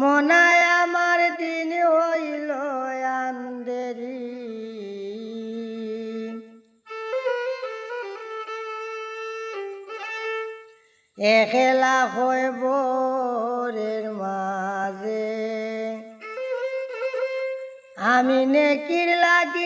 মনায় আমার দিন হইল আন্দেরি এখেলা হয় বরের মাঝে। আমি নেকির লাগি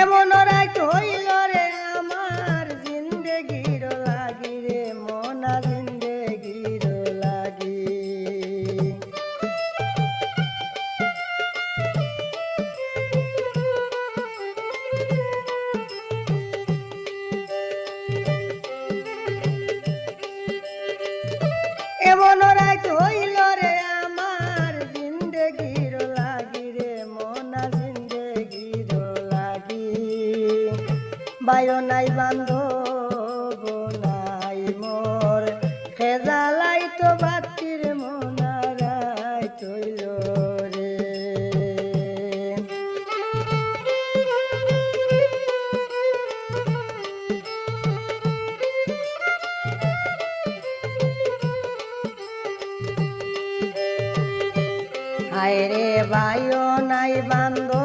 এমন রাইত বায়ো নাই বান্ধব নাই মোর। খেজালাই তো বাতির মনারাই তৈল রে। হায় রে বায়ো নাই বান্ধব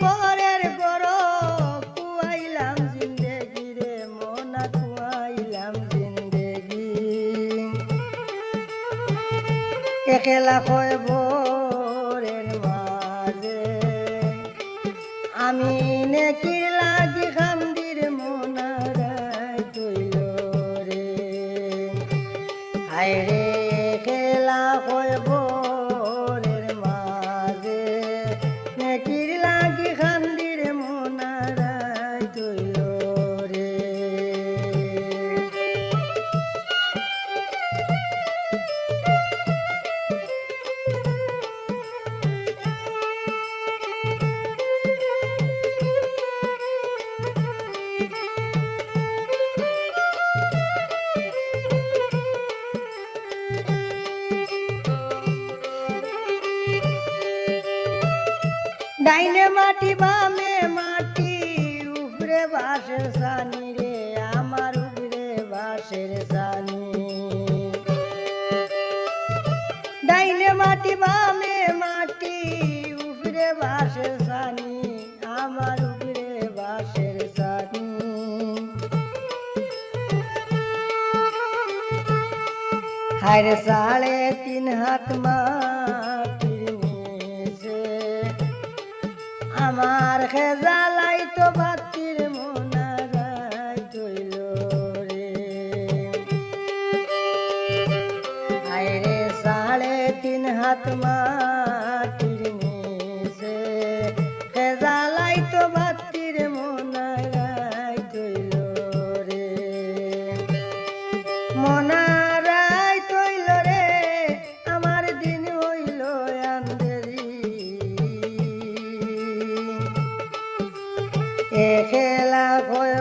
পরের গড় কুয়াইলাম জিন্দেগি রে, মনা কুয়াইলাম জিন্দেগি। একলা কয় বোরের মাঝে। আমি নেকির লাগি খান্দির মনারায় তৈল রে। হায় রে ডাইনে মাটি, বামে মাটি উপরে বাসের সানি রে, আমার উপরে বাসের সানি। ডাইনে মাটি, বামে মাটি উপরে বাসের সানি, আমার উপরে বাসের সানি। হায় সাড়ে তিন হাত মাটির আমার খেজালাই তো বাতির মনারাই তৈল রে। হায় রে হাত মাটির নিচে কে জ্বালাই তো বাতির মনারাই তৈল রে। মনারাই খেলা ভয়